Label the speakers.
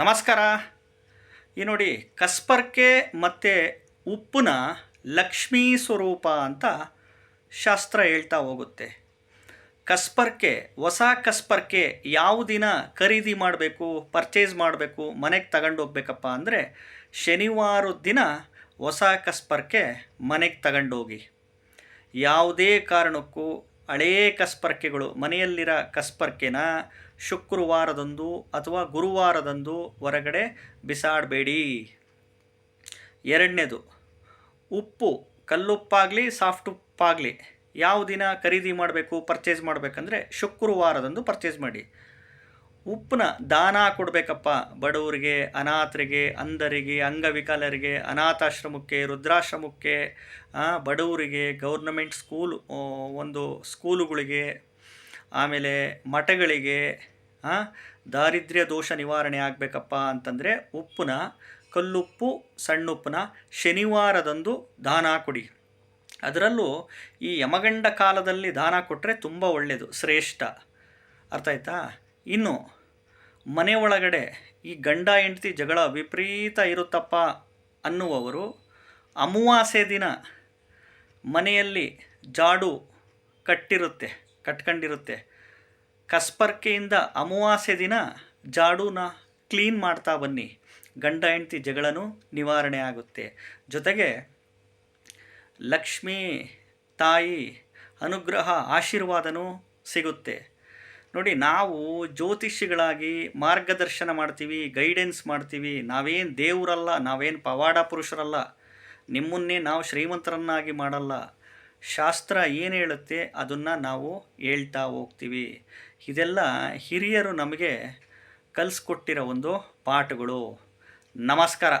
Speaker 1: ನಮಸ್ಕಾರ. ಈ ನೋಡಿ ಕಸ್ಪರ್ಕೆ ಮತ್ತು ಉಪ್ಪುನ ಲಕ್ಷ್ಮೀ ಸ್ವರೂಪ ಅಂತ ಶಾಸ್ತ್ರ ಹೇಳ್ತಾ ಹೋಗುತ್ತೆ. ಕಸ್ಪರ್ಕೆ, ಹೊಸ ಕಸ್ಪರ್ಕೆ ಯಾವ ದಿನ ಖರೀದಿ ಮಾಡಬೇಕು ಪರ್ಚೇಸ್ ಮಾಡಬೇಕು, ಮನೆಗೆ ತಗೊಂಡು ಹೋಗ್ಬೇಕಪ್ಪ ಅಂದರೆ ಶನಿವಾರದ ದಿನ ಹೊಸ ಕಸ್ಪರ್ಕೆ ಮನೆಗೆ ತಗೊಂಡೋಗಿ ಯಾವುದೇ ಕಾರಣಕ್ಕೂ ಹಳೇ ಕಸ್ಪರ್ಕೆಗಳು ಮನೆಯಲ್ಲಿರೋ ಕಸ್ಪರ್ಕೆನ ಶುಕ್ರವಾರದಂದು ಅಥವಾ ಗುರುವಾರದಂದು ಹೊರಗಡೆ ಬಿಸಾಡಬೇಡಿ. ಎರಡನೇದು, ಉಪ್ಪು, ಕಲ್ಲುಪ್ಪಾಗಲಿ ಸಾಫ್ಟ್ ಉಪ್ಪಾಗಲಿ ಯಾವ ದಿನ ಖರೀದಿ ಮಾಡಬೇಕು ಪರ್ಚೇಸ್ ಮಾಡಬೇಕಂದ್ರೆ ಶುಕ್ರವಾರದಂದು ಪರ್ಚೇಸ್ ಮಾಡಿ. ಉಪ್ಪನ್ನ ದಾನ ಕೊಡಬೇಕಪ್ಪ. ಬಡವರಿಗೆ, ಅನಾಥರಿಗೆ, ಅಂಧರಿಗೆ, ಅಂಗವಿಕಲರಿಗೆ, ಅನಾಥಾಶ್ರಮಕ್ಕೆ ರುದ್ರಾಶ್ರಮಕ್ಕೆ ಬಡವರಿಗೆ, ಗೌರ್ನಮೆಂಟ್ ಸ್ಕೂಲ್ ಒಂದು ಸ್ಕೂಲುಗಳಿಗೆ, ಆಮೇಲೆ ಮಠಗಳಿಗೆ ದಾರಿದ್ರ್ಯ ದೋಷ ನಿವಾರಣೆ ಆಗಬೇಕಪ್ಪ ಅಂತಂದರೆ ಉಪ್ಪನ್ನ ಕಲ್ಲುಪ್ಪು, ಸಣ್ಣುಪ್ಪನ ಶನಿವಾರದಂದು ದಾನ ಕೊಡಿ. ಅದರಲ್ಲೂ ಈ ಯಮಗಂಡ ಕಾಲದಲ್ಲಿ ದಾನ ಕೊಟ್ಟರೆ ತುಂಬ ಒಳ್ಳೆಯದು ಶ್ರೇಷ್ಠ. ಅರ್ಥ ಆಯ್ತಾ? ಇನ್ನು ಮನೆ ಒಳಗಡೆ ಈ ಗಂಡ ಹೆಂಡತಿ ಜಗಳ ವಿಪರೀತ ಇರುತ್ತಪ್ಪ ಅನ್ನುವವರು ಅಮಾವಾಸ್ಯೆ ದಿನ ಮನೆಯಲ್ಲಿ ಜಾಡು ಕಟ್ಟಿರುತ್ತೆ, ಕಟ್ಕೊಂಡಿರುತ್ತೆ. ಕಸ್ಪರ್ಕೆಯಿಂದ ಅಮಾವಾಸ್ಯೆ ದಿನ ಜಾಡೂನ ಕ್ಲೀನ್ ಮಾಡ್ತಾ ಬನ್ನಿ. ಗಂಡ ಹೆಂಡತಿ ಜಗಳನೂ ನಿವಾರಣೆ ಆಗುತ್ತೆ. ಜೊತೆಗೆ ಲಕ್ಷ್ಮೀ ತಾಯಿ ಅನುಗ್ರಹ ಆಶೀರ್ವಾದನೂ ಸಿಗುತ್ತೆ. ನೋಡಿ, ನಾವು ಜ್ಯೋತಿಷಿಗಳಾಗಿ ಮಾರ್ಗದರ್ಶನ ಮಾಡ್ತೀವಿ, ಗೈಡೆನ್ಸ್ ಮಾಡ್ತೀವಿ. ನಾವೇನು ದೇವರಲ್ಲ, ನಾವೇನು ಪವಾಡ ಪುರುಷರಲ್ಲ, ನಿಮ್ಮನ್ನೇ ನಾವು ಶ್ರೀಮಂತರನ್ನಾಗಿ ಮಾಡಲ್ಲ. ಶಾಸ್ತ್ರ ಏನು ಹೇಳುತ್ತೆ, ಅದನ್ನು ನಾವು ಹೇಳ್ತಾ ಹೋಗ್ತೀವಿ. ಇದೆಲ್ಲ ಹಿರಿಯರು ನಮಗೆ ಕಲಿಸ್ಕೊಟ್ಟಿರೋ ಒಂದು ಪಾಠಗಳು. ನಮಸ್ಕಾರ.